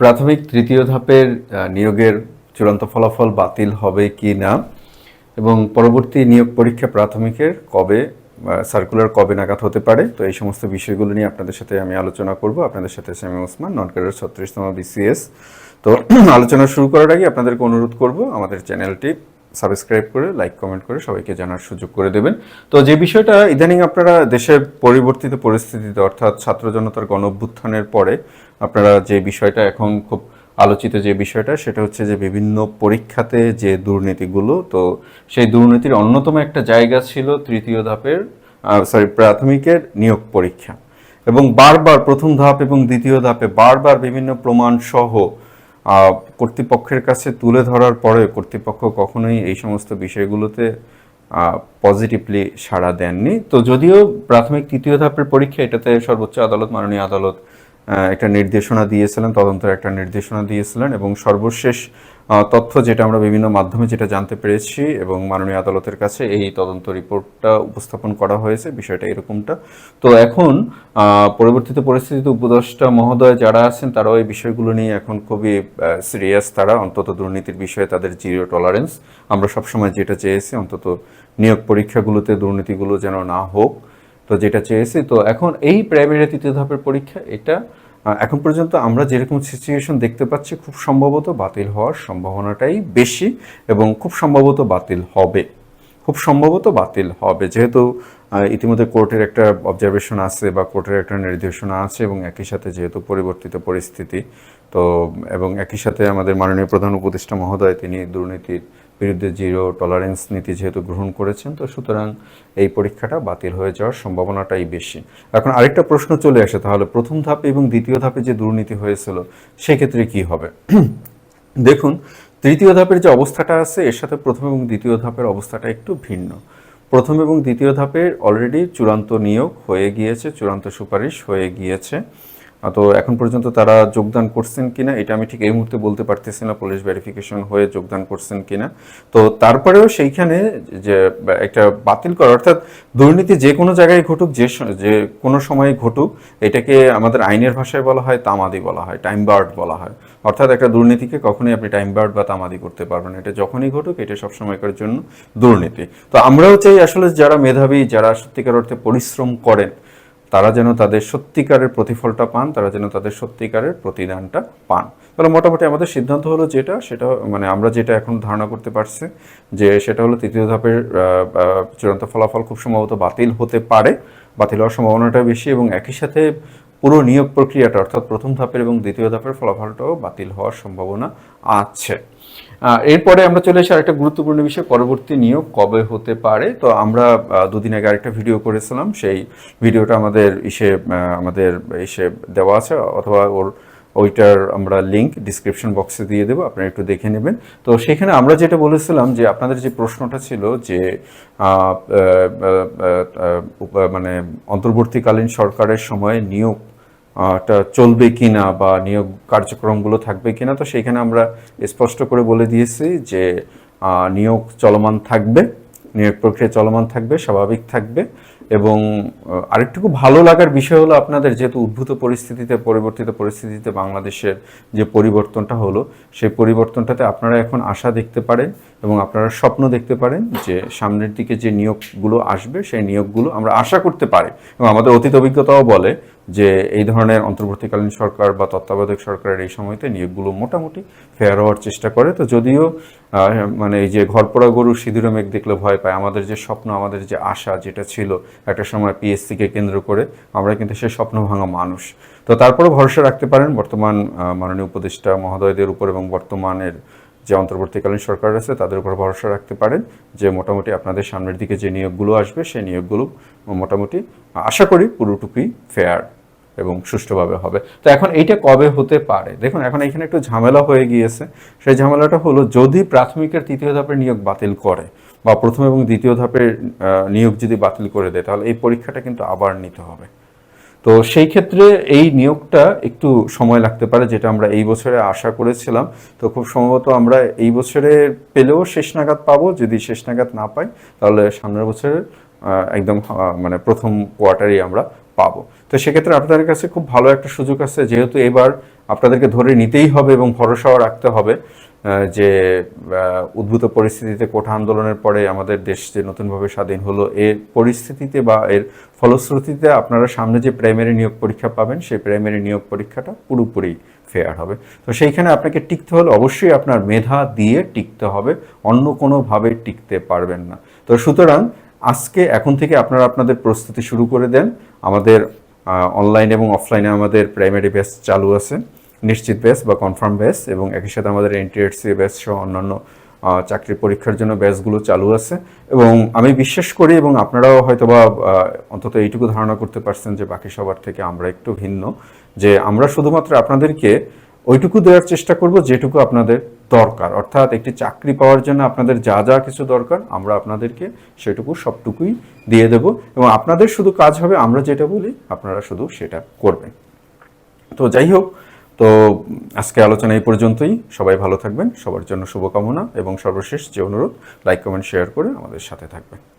প্রাথমিক তৃতীয় ধাপের নিয়োগের চূড়ান্ত ফলাফল বাতিল হবে কি না? এবং পরবর্তী নিয়োগ পরীক্ষা প্রাথমিকের কবে সার্কুলার কবে নাগাদ হতে পারে? তো এই সমস্ত বিষয়গুলো নিয়ে আপনাদের সাথে আমি আলোচনা করব। আপনাদের সাথে আমি ওসমান নন ক্যাডার ছত্রিশতম বিসিএস তো আলোচনা শুরু করার আগে আপনাদেরকে অনুরোধ করব আমাদের চ্যানেলটি সাবস্ক্রাইব করে, লাইক, কমেন্ট করে সবাইকে জানার সুযোগ করে দেবেন। তো যে বিষয়টা ইদানিং আপনারা দেশের পরিবর্তিত পরিস্থিতিতে, অর্থাৎ ছাত্র জনতার গণ অভ্যুত্থানের পরে আপনারা যে বিষয়টা এখন খুব আলোচিত যে বিষয়টা, সেটা হচ্ছে যে বিভিন্ন পরীক্ষাতে যে দুর্নীতিগুলো, তো সেই দুর্নীতির অন্যতম একটা জায়গা ছিল তৃতীয় ধাপের সরি প্রাথমিকের নিয়োগ পরীক্ষা। এবং বারবার প্রথম ধাপ এবং দ্বিতীয় ধাপে বারবার বিভিন্ন প্রমাণ সহ কর্তৃপক্ষের কাছে তুলে ধরার পরে কর্তৃপক্ষ কখনোই এই সমস্ত বিষয়গুলোতে পজিটিভলি সাড়া দেননি। তো যদিও প্রাথমিক তৃতীয় ধাপের পরীক্ষা, এটাতে সর্বোচ্চ আদালত, মাননীয় আদালত একটা নির্দেশনা দিয়েছিলেন, তদন্তের একটা নির্দেশনা দিয়েছিলেন এবং সর্বশেষ তথ্য যেটা আমরা বিভিন্ন মাধ্যমে যেটা জানতে পেরেছি এবং মাননীয় আদালতের কাছে এই তদন্ত রিপোর্টটা উপস্থাপন করা হয়েছে, বিষয়টা এরকমটা। তো এখন পরবর্তীতে পরিস্থিতিতে উপদেষ্টা মহোদয় যারা আছেন, তারাও এই বিষয়গুলো নিয়ে এখন খুবই সিরিয়াস তারা। অন্তত দুর্নীতির বিষয়ে তাদের জিরো টলারেন্স আমরা সবসময় যেটা চেয়েছি, অন্তত নিয়োগ পরীক্ষাগুলোতে দুর্নীতিগুলো যেন না হোক। তো যেটা চেয়েছি, তো এখন এই প্রাইমারি তৃতীয় ধাপের পরীক্ষা, এটা এখন পর্যন্ত আমরা যেরকম সিচুয়েশন দেখতে পাচ্ছি, খুব সম্ভবত বাতিল হওয়ার সম্ভাবনাটাই বেশি এবং খুব সম্ভবত বাতিল হবে। খুব সম্ভবত বাতিল হবে। যেহেতু ইতিমধ্যে কোর্টের একটা অবজারভেশন আছে বা কোর্টের একটা নির্দেশনা আছে এবং একই সাথে যেহেতু পরিবর্তিত পরিস্থিতি, তো, এবং একই সাথে আমাদের মাননীয় প্রধান উপদেষ্টা মহোদয়, তিনি দুর্নীতির বিরুদ্ধে জিরো টলারেন্স নীতি যেহেতু গ্রহণ করেছেন, তো সুতরাং এই পরীক্ষাটা বাতিল হয়ে যাওয়ার সম্ভাবনাটাই বেশি। এখন আরেকটা প্রশ্ন চলে আসে, তাহলে প্রথম ধাপে এবং দ্বিতীয় ধাপে যে দুর্নীতি হয়েছিল, সেক্ষেত্রে কি হবে? দেখুন, তৃতীয় ধাপের যে অবস্থাটা আছে, এর সাথে প্রথম এবং দ্বিতীয় ধাপের অবস্থাটা একটু ভিন্ন। প্রথম এবং দ্বিতীয় ধাপের অলরেডি চূড়ান্ত নিয়োগ হয়ে গিয়েছে, চূড়ান্ত সুপারিশ হয়ে গিয়েছে। তো এখন পর্যন্ত তারা যোগদান করছেন কিনা, এটা আমি ঠিক এই মুহূর্তে বলতে পারতেছি না, পুলিশ ভেরিফিকেশন হয়ে যোগদান করছেন কিনা। তো তারপরেও সেইখানে যে একটা বাতিল করা, অর্থাৎ দুর্নীতি যে কোনো জায়গায় ঘটুক, যে যে কোনো সময় ঘটুক, এটাকে আমাদের আইনের ভাষায় বলা হয়, তামাদি বলা হয় টাইম বার্ড বলা হয়। অর্থাৎ একটা দুর্নীতিকে কখনোই আপনি টাইম বার্ড বা তামাদি করতে পারবেন। এটা যখনই ঘটুক, এটা সবসময়কার জন্য দুর্নীতি। তো আমরাও চাই আসলে যারা মেধাবী, যারা সত্যিকার অর্থে পরিশ্রম করেন তারা যেন তাদের সত্যিকারের প্রতিফলটা পান, তারা যেন তাদের সত্যিকারের প্রতিদানটা পান। তাহলে মোটামুটি আমাদের সিদ্ধান্ত হলো যেটা, সেটা মানে আমরা যেটা এখন ধারণা করতে পারছি যে সেটা হলো তৃতীয় ধাপের চূড়ান্ত ফলাফল খুব সম্ভবত বাতিল হতে পারে, বাতিল হওয়ার সম্ভাবনাটা বেশি এবং একই সাথে পুরো নিয়োগ প্রক্রিয়াটা, অর্থাৎ প্রথম ধাপের এবং দ্বিতীয় ধাপের ফলাফলটাও বাতিল হওয়ার সম্ভাবনা আছে। এরপরে আমরা চলে এসে আরেকটা গুরুত্বপূর্ণ বিষয়, পরবর্তী নিয়োগ কবে হতে পারে? তো আমরা দুদিন আগে আরেকটা ভিডিও করেছিলাম, সেই ভিডিওটা আমাদের ইসে আমাদের ইসে দেওয়া আছে, অথবা ওর, ওইটার আমরা লিঙ্ক ডিসক্রিপশন বক্সে দিয়ে দেবো, আপনারা একটু দেখে নেবেন। তো সেখানে আমরা যেটা বলেছিলাম যে আপনাদের যে প্রশ্নটা ছিল যে মানে অন্তর্বর্তীকালীন সরকারের সময় নিয়োগ চলবে কিনা বা নিয়োগ কার্যক্রমগুলো থাকবে কিনা, তো সেইখানে আমরা স্পষ্ট করে বলে দিয়েছি যে নিয়োগ চলমান থাকবে, নিয়োগ প্রক্রিয়া চলমান থাকবে, স্বাভাবিক থাকবে। এবং আরেকটুকু ভালো লাগার বিষয় হলো আপনাদের যেহেতু উদ্ভূত পরিস্থিতিতে, পরিবর্তিত পরিস্থিতিতে বাংলাদেশের যে পরিবর্তনটা হলো, সেই পরিবর্তনটাতে আপনারা এখন আশা দেখতে পারেন এবং আপনারা স্বপ্ন দেখতে পারেন যে সামনের দিকে যে নিয়োগগুলো আসবে, সেই নিয়োগগুলো আমরা আশা করতে পারি। এবং আমাদের অতীত অভিজ্ঞতাও বলে যে এই ধরনের অন্তর্বর্তীকালীন সরকার বা তত্ত্বাবধায়ক সরকারের এই সময়তে নিয়োগগুলো মোটামুটি ফেয়ার হওয়ার চেষ্টা করে। তো যদিও মানে এই যে ঘরপোড়া গরু সিঁদুরে মেঘ দেখলে ভয় পায়, আমাদের যে স্বপ্ন, আমাদের যে আশা যেটা ছিল একটা সময় পিএসসিকে কেন্দ্র করে আমরা কিন্তু সে স্বপ্ন ভাঙা মানুষ। তো তারপরে ভরসা রাখতে পারেন বর্তমান মাননীয় উপদেষ্টা মহোদয়দের উপর এবং বর্তমানের যে অন্তর্বর্তীকালীন সরকার আছে তাদের উপর ভরসা রাখতে পারেন যে মোটামুটি আপনাদের সামনের দিকে যে নিয়োগগুলো আসবে সেই নিয়োগগুলো মোটামুটি, আশা করি পুরোটুকুই ফেয়ার এবং সুষ্ঠুভাবে হবে। তো এখন এইটা কবে হতে পারে? দেখুন, এখন এখানে একটু ঝামেলা হয়ে গিয়েছে। সেই ঝামেলাটা হলো যদি প্রাথমিকের তৃতীয় ধাপের নিয়োগ বাতিল করে বা প্রথম এবং দ্বিতীয় ধাপের নিয়োগ যদি বাতিল করে দেয়, তাহলে এই পরীক্ষাটা কিন্তু আবার নিতে হবে। তো সেই ক্ষেত্রে এই নিয়োগটা একটু সময় লাগতে পারে, যেটা আমরা এই বছরে আশা করেছিলাম। তো খুব সম্ভবত আমরা এই বছরে পেলেও শেষ নাগাদ পাবো। যদি শেষ নাগাদ না পাই, তাহলে সামনের বছরের একদম মানে প্রথম কোয়ার্টারেই আমরা পাবো। তো সেক্ষেত্রে আপনাদের কাছে খুব ভালো একটা সুযোগ আছে, যেহেতু এবার আপনাদেরকে ধরে নিতেই হবে এবং ভরসাও রাখতে হবে যে উদ্ভূত পরিস্থিতিতে কোঠা আন্দোলনের পরে আমাদের দেশ যে নতুনভাবে স্বাধীন হলো, এর পরিস্থিতিতে বা এর ফলশ্রুতিতে আপনারা সামনে যে প্রাইমারি নিয়োগ পরীক্ষা পাবেন, সেই প্রাইমারি নিয়োগ পরীক্ষাটা পুরোপুরি ফেয়ার হবে। তো সেইখানে আপনাকে টিকতে হলে অবশ্যই আপনার মেধা দিয়ে টিকতে হবে, অন্য কোনোভাবে টিকতে পারবেন না। তো সুতরাং আজকে, এখন থেকে আপনারা আপনাদের প্রস্তুতি শুরু করে দেন। আমাদের অনলাইন এবং অফলাইনে আমাদের প্রাইমারি ব্যাচ চালু আছে। নিশ্চিত ব্যাচ বা কনফার্ম ব্যাচ এবং একই সাথে আমাদের এনটিএসসি ব্যাচ সহ অন্যান্য চাকরির পরীক্ষার জন্য ব্যাচগুলো চালু আছে। এবং আমি বিশ্বাস করি এবং আপনারাও হয়তোবা অন্তত এইটুকু ধারণা করতে পারছেন যে বাকি সবার থেকে আমরা একটু ভিন্ন। যে আমরা শুধুমাত্র আপনাদেরকে ওইটুকু দেওয়ার চেষ্টা করব, যেটুকু আপনাদের দরকার। অর্থাৎ একটি চাকরি পাওয়ার জন্য আপনাদের যা যা কিছু দরকার, আমরা আপনাদেরকে সেটুকু সবটুকুই দিয়ে দেব। এবং আপনাদের শুধু কাজ হবে, আমরা যেটা বলি, আপনারা শুধু সেটা করবেন। তো যাই হোক, তো আজকে আলোচনা এই পর্যন্তই। সবাই ভালো থাকবেন, সবার জন্য শুভকামনা এবং সর্বশেষ যে অনুরোধ লাইক কমেন্ট শেয়ার করে আমাদের সাথে থাকবেন।